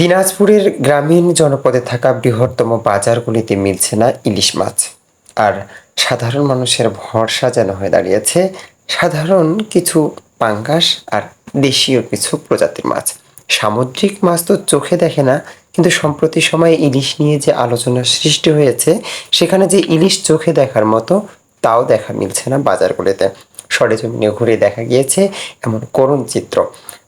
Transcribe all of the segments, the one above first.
দিনাজপুরের গ্রামীণ জনপদে থাকা বৃহত্তম বাজারগুলিতে মিলছে না ইলিশ মাছ। আর সাধারণ মানুষের ভরসা যেন হয়ে দাঁড়িয়েছে, সাধারণ কিছু পাঙ্গাস আর দেশীয় কিছু প্রজাতির মাছ। সামুদ্রিক মাছ তো চোখে দেখে না, কিন্তু সম্প্রতি সময়ে ইলিশ নিয়ে যে আলোচনা সৃষ্টি হয়েছে, সেখানে যে ইলিশ চোখে দেখার মতো, তাও দেখা মিলছে না বাজারগুলিতে। সরেজমিনে ঘুরে দেখা গিয়েছে এমন করুণ চিত্র।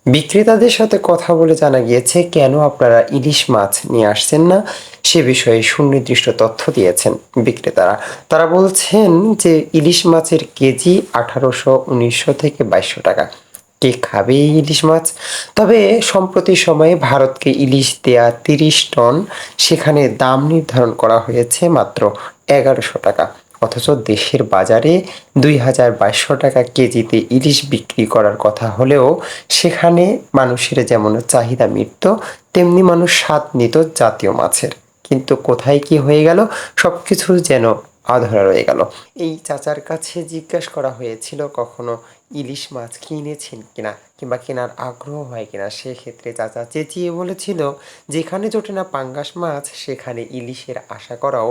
বিক্রেতাদের সাথে কথা বলে জানা গিয়েছে, কেন আপনারা ইলিশ মাছ নিয়ে আসছেন না? সে বিষয়ে সুনির্দিষ্ট তথ্য দিয়েছেন বিক্রেতারা। তারা বলছেন যে, ইলিশ মাছের কেজি আঠারোশো, উনিশশো থেকে বাইশশো টাকা। কে খাবে ইলিশ মাছ? তবে সম্প্রতি সময়ে ভারতকে ইলিশ দেয়া তিরিশ টন, সেখানে দাম নির্ধারণ করা হয়েছে মাত্র এগারোশো টাকা। অথচ দেশের বাজারে দুই হাজার বাইশশো টাকা কেজিতে ইলিশ বিক্রি করার কথা হলেও সেখানে মানুষের যেমন চাহিদা মিটত, তেমনি মানুষ স্বাদ নিত জাতীয় মাছের। কিন্তু কোথায় কি হয়ে গেল? সব কিছু যেন আধরা রয়ে গেল। এই চাচার কাছে জিজ্ঞাসা করা হয়েছিল, কখনো ইলিশ মাছ কিনেছেন কিনা? কিংবা কেনার আগ্রহ হয় কিনা? সেক্ষেত্রে চাচা চেঁচিয়ে বলেছিল, যেখানে জোটে না পাঙ্গাস মাছ, সেখানে ইলিশের আশা করাও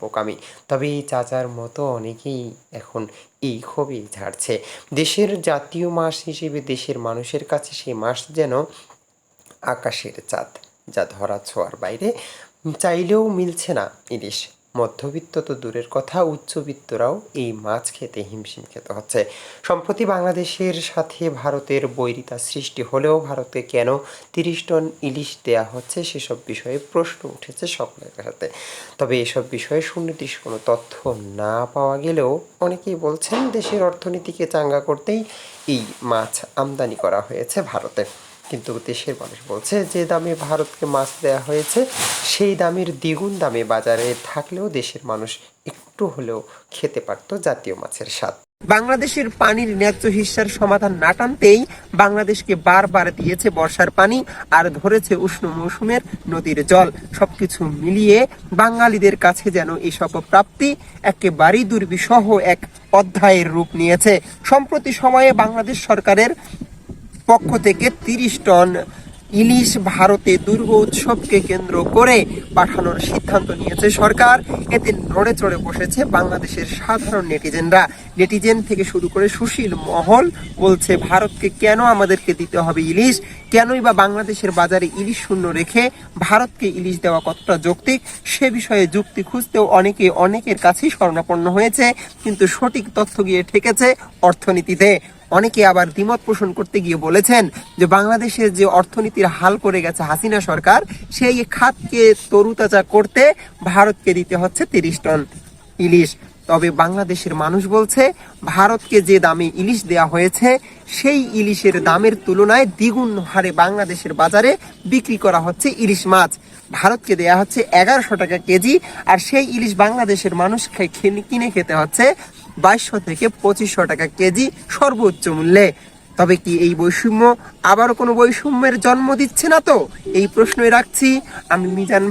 বোকামি। তবে এই চাচার মতো অনেকেই এখন এই ক্ষোভই ঝাড়ছে। দেশের জাতীয় মাস হিসেবে দেশের মানুষের কাছে সেই মাস যেন আকাশের চাঁদ, যা ধরা ছোঁয়ার বাইরে চাইলেও মিলছে না ইলিশ মধ্যবিত্ত তো দূরের কথা, উচ্চবিত্তরাও এই মাছ খেতে, হিমশিম খেতে হচ্ছে। সম্প্রতি বাংলাদেশের সাথে ভারতের বৈরিতা সৃষ্টি হলেও ভারতে কেন তিরিশ টন ইলিশ দেয়া হচ্ছে সেসব বিষয়ে প্রশ্ন উঠেছে সকলের সাথে তবে এসব বিষয়ে সুনির্দিষ্ট কোনো তথ্য না পাওয়া গেলেও অনেকেই বলছেন, দেশের অর্থনীতিকে চাঙ্গা করতেই এই মাছ আমদানি করা হয়েছে ভারতে। কিন্তু দেশের মানুষ বলছে যে দামে ভারতকে মাছ দেওয়া হয়েছে, সেই দামের দ্বিগুণ দামে বাজারে থাকলেও দেশের মানুষ একটু হলেও খেতে পারত জাতীয় মাছের স্বাদ। বাংলাদেশের পানির ন্যায্য হিস্যার সমাধান না টানতেই বাংলাদেশকে বারবার দিয়েছে বর্ষার পানি আর ধরেছে উষ্ণ মৌসুমের নদীর জল। সবকিছু মিলিয়ে বাঙালিদের কাছে যেন এসব প্রাপ্তি একেবারেই দুর্বিষহ এক অধ্যায়ের রূপ নিয়েছে। সম্প্রতি সময়ে বাংলাদেশ সরকারের পক্ষ থেকে তিরিশ টন ইলিশ ভারতে দুর্গ উৎসবকে কেন্দ্র করে পাঠানোর সিদ্ধান্ত নিয়েছে সরকার। এতে নড়ে চড়ে বসেছে বাংলাদেশের সাধারণ নেটিজেনরা। নেটিজেন থেকে শুরু করে সুশীল মহল বলছে, ভারতকে কেন আমাদেরকে দিতে হবে ইলিশ? কেনই বা বাংলাদেশের বাজারে ইলিশ শূন্য রেখে ভারতকে ইলিশ দেওয়া কতটা যৌক্তিক? সে বিষয়ে যুক্তি খুঁজতেও অনেকে অনেকের কাছেই শরণাপন্ন হয়েছে, কিন্তু সঠিক তথ্য গিয়ে ঠেকেছে অর্থনীতিতে। অনেকে আবার দ্বিমত পোষণ করতে গিয়ে বলেছেন যে বাংলাদেশের যে অর্থনীতির হাল করে গেছে হাসিনা সরকার, সেই খাতকে তরুতাজা করতে ভারতকে দিতে হচ্ছে তিরিশ টন ইলিশ। তবে বাংলাদেশের মানুষ বলছে, ভারতকে যে দামে ইলিশ দেয়া হয়েছে, সেই ইলিশের দামের তুলনায় দ্বিগুণ হারে বাংলাদেশের বাজারে বিক্রি করা হচ্ছে ইলিশ মাছ। ভারতকে দেয়া হচ্ছে এগারোশো টাকা কেজি, আর সেই ইলিশ বাংলাদেশের মানুষ কিনে খেতে হচ্ছে বাইশশো থেকে পঁচিশশো টাকা কেজি সর্বোচ্চ মূল্যে। তবে কি এই বৈষম্য আবার কোনো বৈষম্যের জন্ম দিচ্ছে না তো? এই প্রশ্নই রাখছি। আমি মিজান